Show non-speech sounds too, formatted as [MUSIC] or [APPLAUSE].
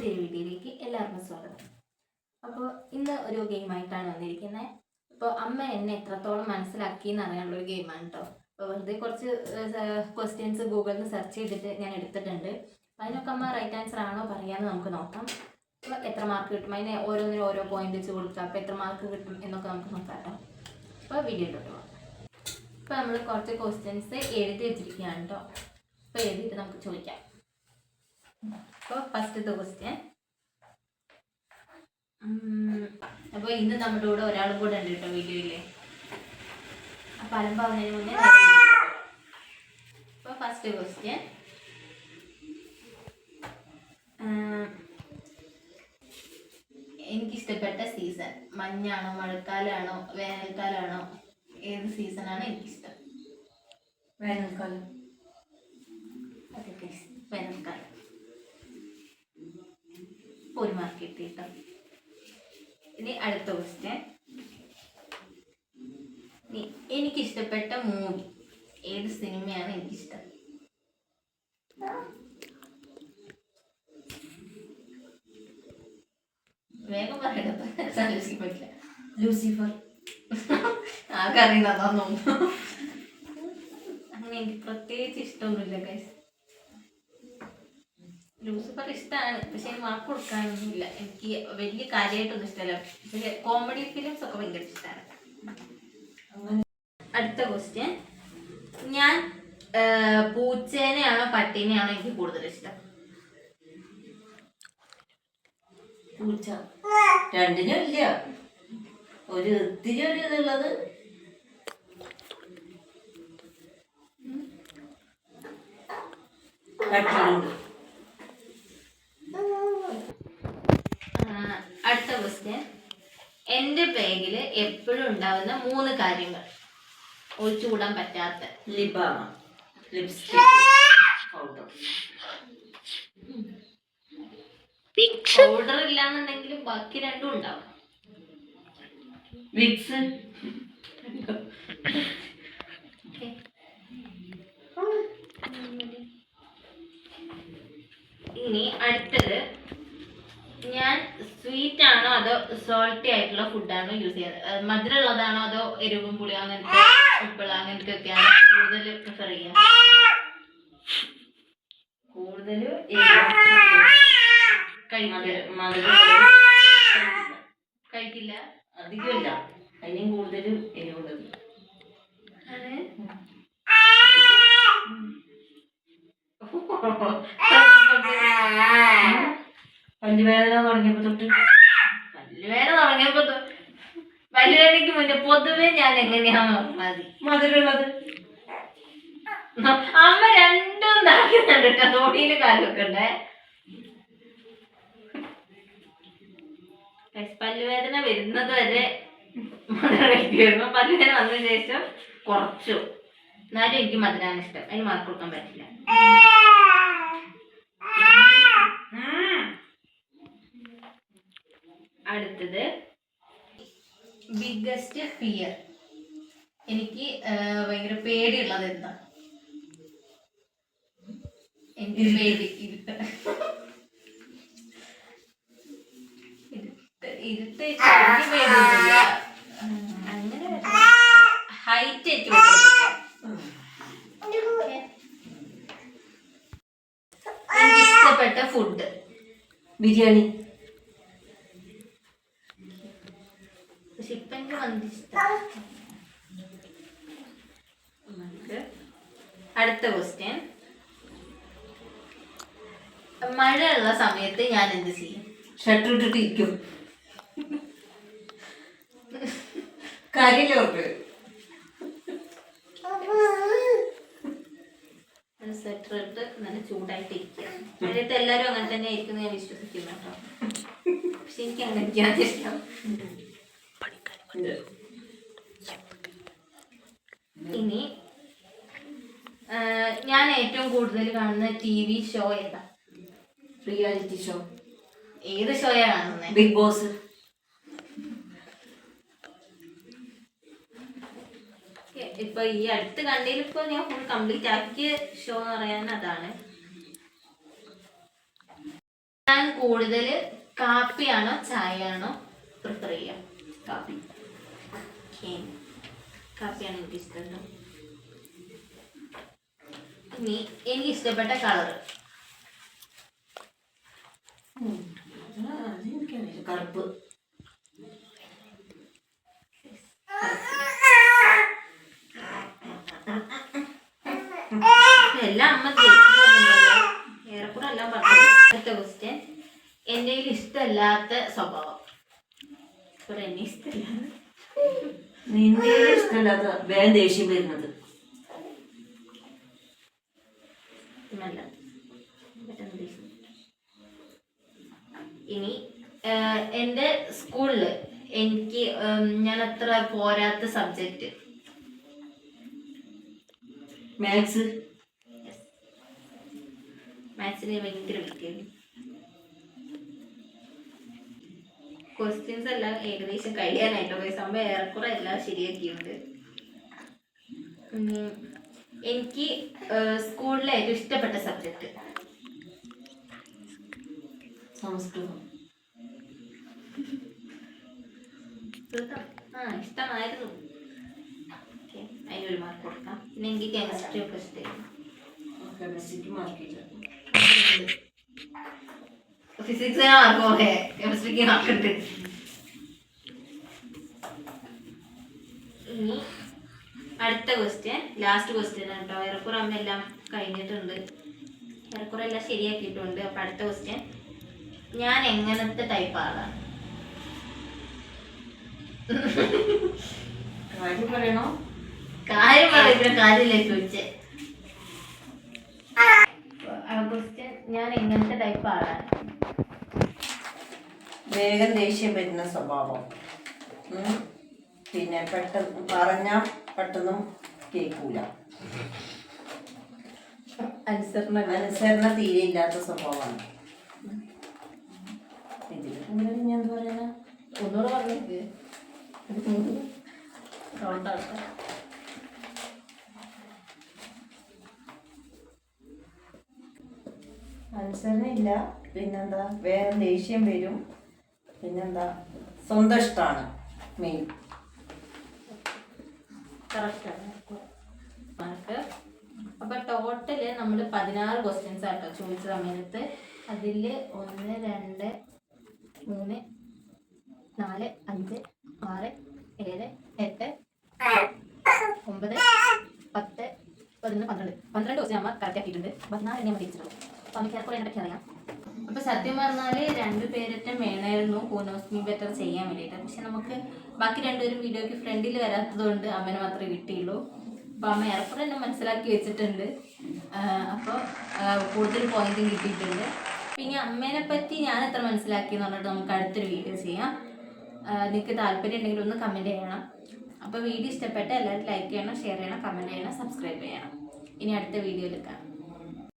പുതിയൊരു വീഡിയോയിലേക്ക് എല്ലാവർക്കും സ്വാഗതം. അപ്പോൾ ഇന്ന് ഒരു ഗെയിമായിട്ടാണ് വന്നിരിക്കുന്നത് അപ്പോൾ അമ്മ എന്നെ എത്രത്തോളം മനസ്സിലാക്കി എന്ന് അറിയാനുള്ള ഒരു ഗെയിമാണ് കേട്ടോ അപ്പോൾ വെറുതെ കുറച്ച് ക്വസ്റ്റ്യൻസ് ഗൂഗിളിൽ സെർച്ച് ചെയ്തിട്ട് ഞാൻ എടുത്തിട്ടുണ്ട്. അപ്പോൾ അതിനൊക്കെ അമ്മ റൈറ്റ് ആൻസർ ആണോ പറയാമെന്ന് നമുക്ക് നോക്കാം. അപ്പോൾ എത്ര മാർക്ക് കിട്ടും? അതിന് ഓരോന്നിനും ഓരോ പോയിന്റ് വെച്ച് കൊടുക്കാം. അപ്പോൾ എത്ര മാർക്ക് കിട്ടും എന്നൊക്കെ നമുക്ക് നോക്കാം കേട്ടോ അപ്പോൾ വീഡിയോ പോകാം. ഇപ്പോൾ നമ്മൾ കുറച്ച് ക്വസ്റ്റ്യൻസ് എഴുതി വെച്ചിരിക്കുകയാണ് കേട്ടോ അപ്പോൾ എഴുതിയിട്ട് നമുക്ക് ചോദിക്കാം. അപ്പോൾ ഫസ്റ്റത്തെ ക്വസ്റ്റ്യൻ അപ്പോൾ ഇന്ന് നമ്മുടെ കൂടെ ഒരാൾ കൂടെ ഉണ്ട് കേട്ടോ വീഡിയോയിൽ. അപ്പം അലമ്പാവുന്നതിന് മുന്നേ അപ്പോൾ ഫസ്റ്റ് ക്വസ്റ്റ്യൻ എനിക്കിഷ്ടപ്പെട്ട സീസൺ മഞ്ഞാണോ മഴക്കാലമാണോ വേനൽക്കാലമാണോ ഏത് സീസണാണ് എനിക്കിഷ്ടം? വേനൽക്കാലം. വേനൽക്കാലം. ഒരു മാർക്ക് കിട്ടി കേട്ടോ ഇനി അടുത്ത ക്വസ്റ്റ്യൻ ഇനി എനിക്കിഷ്ടപ്പെട്ട മൂവി ഏത് സിനിമയാണ് എനിക്കിഷ്ടം? വേഗം ആലോചിക്കാൻ പറ്റില്ല ലൂസിഫർ. ആർക്കറിയുന്നതാന്ന് തോന്നുന്നു. അങ്ങനെ എനിക്ക് പ്രത്യേകിച്ച് ഇഷ്ടമൊന്നുമില്ല ഗൈസ് ലൂസിഫർ ഇഷ്ടമാണ് പക്ഷെ എനിക്ക് മാർക്ക് കൊടുക്കാനൊന്നുമില്ല. എനിക്ക് വലിയ കാര്യമായിട്ടൊന്നും ഇഷ്ടമല്ല. പക്ഷെ കോമഡി ഫിലിംസ് ഒക്കെ ഭയങ്കര ഇഷ്ടമാണ് അടുത്ത ക്വസ്റ്റ്യൻ ഞാൻ പൂച്ചേനെയാണോ പട്ടീനെയാണോ എനിക്ക് കൂടുതൽ ഇഷ്ടം? പൂച്ച. രണ്ടിനും ഇല്ല. ഒരു ഇത്തിരി ഒരു ഇതുള്ളത്. പട്ടിയോട് ആ, അടുത്ത ക്വസ്റ്റ്യൻ എന്റെ ബാഗിൽ എപ്പോഴും ഉണ്ടാവുന്ന മൂന്ന് കാര്യങ്ങൾ. ഒഴിച്ചുകൂടാൻ പറ്റാത്ത. Lip balm. Lipstick. Powder. Powder ഇല്ലാന്നുണ്ടെങ്കിലും ബാക്കി രണ്ടും ഉണ്ടാവും. Vicks Okay. ഇനി അടുത്തത് ഞാൻ സ്വീറ്റ് ആണോ അതോ സോൾട്ടി ആയിട്ടുള്ള ഫുഡാണ് യൂസ് ചെയ്യുന്നത്? മധുരം ഉള്ളതാണോ അതോ എരിവും പുളി അങ്ങനത്തെ ഉപ്പുള്ള അങ്ങനത്തെ ഒക്കെയാണ് കൂടുതൽ പ്രിഫർ ചെയ്യുക? കൂടുതൽ കഴിക്കില്ല. അധികമില്ല. അതിനും കൂടുതൽ എരിവുള്ളത്. പഞ്ചുവേദന തുടങ്ങിയപ്പോ തൊട്ട് പല്ലുവേദന തുടങ്ങിയപ്പോ തൊ- മുന്നേ പൊതുവെ ഞാൻ എങ്ങനെയാണ് മതി. മധുരമുള്ളത്? അമ്മ രണ്ടും നടക്കുന്നുണ്ട് കേട്ടോ. തോടിയിൽ കാലൊക്കെ ഉണ്ടേ. പല്ലുവേദന വരുന്നത് വരെ മധുരം കഴിക്കുമായിരുന്നു പല്ലുവേദന വന്നതിന് ശേഷം കുറച്ചു. എന്നാലും എനിക്ക് മധുരാണ് ഇഷ്ടം. അതിന് മാർക്ക് കൊടുക്കാൻ പറ്റില്ല. അടുത്തത്. ബിഗ്ഗസ്റ്റ് ഫിയർ എനിക്ക് ഭയങ്കര പേടിയുള്ളത് എന്താ? എനിക്ക് പേടി ഇരുട്ട്. അങ്ങനെ ഹൈറ്റ് എനിക്ക് ഇഷ്ടപ്പെട്ട ഫുഡ് ബിരിയാണി പക്ഷെ ഇപ്പൊ എനിക്ക് മന്തി ഇഷ്ടം നമുക്ക് അടുത്ത ക്വസ്റ്റ്യൻ മഴയുള്ള സമയത്ത് ഞാൻ എന്ത് ചെയ്യും? ഷട്ടർ ഇട്ടിട്ട് ഇരിക്കും. കരയിലോട്ട് സ്വെറ്റർ ഇട്ട് നല്ല ചൂടായിട്ട് ഇരിക്കുക മഴയത്ത് എല്ലാവരും അങ്ങനെ തന്നെ ആയിരിക്കും ഞാൻ വിശ്വസിക്കുന്നു കേട്ടോ. പക്ഷെ എനിക്ക് അങ്ങനെയൊക്കെയാണ് ഇഷ്ടം. ഇനി ഞാൻ ഏറ്റവും കൂടുതൽ കാണുന്ന ടി വി ഷോ ഏതാ റിയാലിറ്റി ഷോ ഏത് ഷോയാ കാണുന്നത് ബിഗ് ബോസ് ഇപ്പൊ ഈ അടുത്ത് കണ്ടതിൽ ഇപ്പൊ ഞാൻ ഫുൾ കംപ്ലീറ്റ് ആക്കിയ ഷോ എന്ന് പറയാൻ അതാണ്. ഞാൻ കൂടുതൽ കാപ്പിയാണോ ചായയാണോ പ്രിഫർ ചെയ്യാം? കാപ്പി. ഓക്കേ. കാപ്പിയാണ് എനിക്ക് ഇഷ്ടം ട്ടോ. ഇനി എനിക്ക് ഇഷ്ടപ്പെട്ട കളർ കറുപ്പ്. എല്ലാം അമ്മ ഇഷ്ടമല്ലാത്ത സ്വഭാവം. എന്നെ ഇഷ്ടമില്ല നിന്റെ ഇഷ്ടമല്ലാത്ത വേഗം ദേഷ്യം വരുന്നത്. ഇനി എന്റെ എന്റെ സ്കൂളിൽ എനിക്ക് ഞാൻ അത്ര പോരാത്ത സബ്ജക്റ്റ്. മാത്സ് മാത്സിന് ഭയങ്കര വിദ്യയാണ് ക്വസ്റ്റ്യൻസ് എല്ലാം ഏകദേശം കഴിയാനായിട്ടോ? സംഭവം ഏറെക്കുറെ എല്ലാം ശരിയാക്കിയുണ്ട് എനിക്ക് സ്കൂളിലെ ഏറ്റവും ഇഷ്ടപ്പെട്ട സബ്ജക്റ്റ് സംസ്കൃതം. ആ ഇഷ്ടമായിരുന്നു. അതിനൊരു മാർക്ക് കൊടുക്കാം. പിന്നെ എനിക്ക് കെമിസ്ട്രി ഒക്കെ ഇഷ്ടമായിരുന്നു. കെമിസ്ട്രിക്ക് മാർക്കില്ല [LAUGHS] ഫിസിക്സിന് മാർക്ക് പോകെ കെമിസ്ട്രിക്ക് മാർക്കുണ്ട് ഇനി അടുത്ത ക്വസ്റ്റ്യൻ ലാസ്റ്റ് ക്വസ്റ്റ്യൻ ആണ് കേട്ടോ. ഏറെക്കുറെ അമ്മ എല്ലാം കഴിഞ്ഞിട്ടുണ്ട്. ഏറെക്കുറെ എല്ലാം ശരിയാക്കിയിട്ടുണ്ട്. അപ്പം അടുത്ത ക്വസ്റ്റ്യൻ ഞാൻ എങ്ങനത്തെ ടൈപ്പ് ആളാണ് കാര്യം പറയണോ? കാര്യം പറയുന്ന കാര്യമില്ല ചോദിച്ചേ. ക്വസ്റ്റ്യൻ ഞാൻ എങ്ങനത്തെ ടൈപ്പ് ആളാണ് വേഗം ദേഷ്യം വരുന്ന സ്വഭാവം. പിന്നെ പെട്ടെന്ന് പറഞ്ഞാൽ പെട്ടെന്ന് കേൾക്കൂല അനുസരണ അനുസരണ തീരെ ഇല്ലാത്ത സ്വഭാവമാണ്. ഇതിന് കൂടുതൽ ഞാൻ എന്താ പറയണ ഒന്നുകൂടെ പറഞ്ഞേക്ക് റൗണ്ടാക്കാം അനുസരണ ഇല്ല പിന്നെന്താ? വേറെ ദേഷ്യം വരും. പിന്നെന്താ? സ്വന്തം ഇഷ്ടമാണ് മെയിൻ അപ്പൊ ടോട്ടൽ നമ്മൾ പതിനാറ് ക്വസ്റ്റ്യൻസ് ആട്ടോ ചോദിച്ച സമയത്ത്. അതിൽ ഒന്ന് രണ്ട് മൂന്ന് നാല് അഞ്ച് ആറ് ഏഴ് എട്ട് ഒമ്പത് പത്ത് പതിനൊന്ന് പന്ത്രണ്ട്. പന്ത്രണ്ട് ക്വസ്റ്റ്യൻ അമ്മ കറക്റ്റ് ആക്കിയിട്ടുണ്ട്. പതിനാറ് എണ്ണ പഠിച്ചിട്ടുള്ളൂ അപ്പൊ നമുക്ക് ഏറെക്കുറെ എന്തൊക്കെ അറിയാം? അപ്പൊ സത്യം പറഞ്ഞാൽ രണ്ടു പേരറ്റം വേണമായിരുന്നു കൂനോസ്മി ബെറ്റർ ചെയ്യാൻ വേണ്ടിയിട്ട്. പക്ഷെ നമുക്ക് ബാക്കി രണ്ടുപേരും വീഡിയോക്ക് ഫ്രണ്ടിൽ വരാത്തത് കൊണ്ട് അമ്മനെ മാത്രമേ കിട്ടിയുള്ളൂ അപ്പൊ അമ്മ ഏറെക്കുറെ എന്നെ മനസ്സിലാക്കി വെച്ചിട്ടുണ്ട്. അപ്പോൾ കൂടുതൽ പോയിന്റും കിട്ടിയിട്ടുണ്ട്. പിന്നെ അമ്മേനെ പറ്റി ഞാൻ എത്ര മനസ്സിലാക്കി എന്ന് പറഞ്ഞിട്ട് നമുക്ക് അടുത്തൊരു വീഡിയോ ചെയ്യാം. നിങ്ങൾക്ക് താല്പര്യം ഉണ്ടെങ്കിൽ ഒന്ന് കമന്റ് ചെയ്യണം. അപ്പോൾ വീഡിയോ ഇഷ്ടപ്പെട്ട എല്ലാവരും ലൈക്ക് ചെയ്യണം ഷെയർ ചെയ്യണം കമന്റ് ചെയ്യണം സബ്സ്ക്രൈബ് ചെയ്യണം. ഇനി അടുത്ത വീഡിയോയിൽ കാണാം.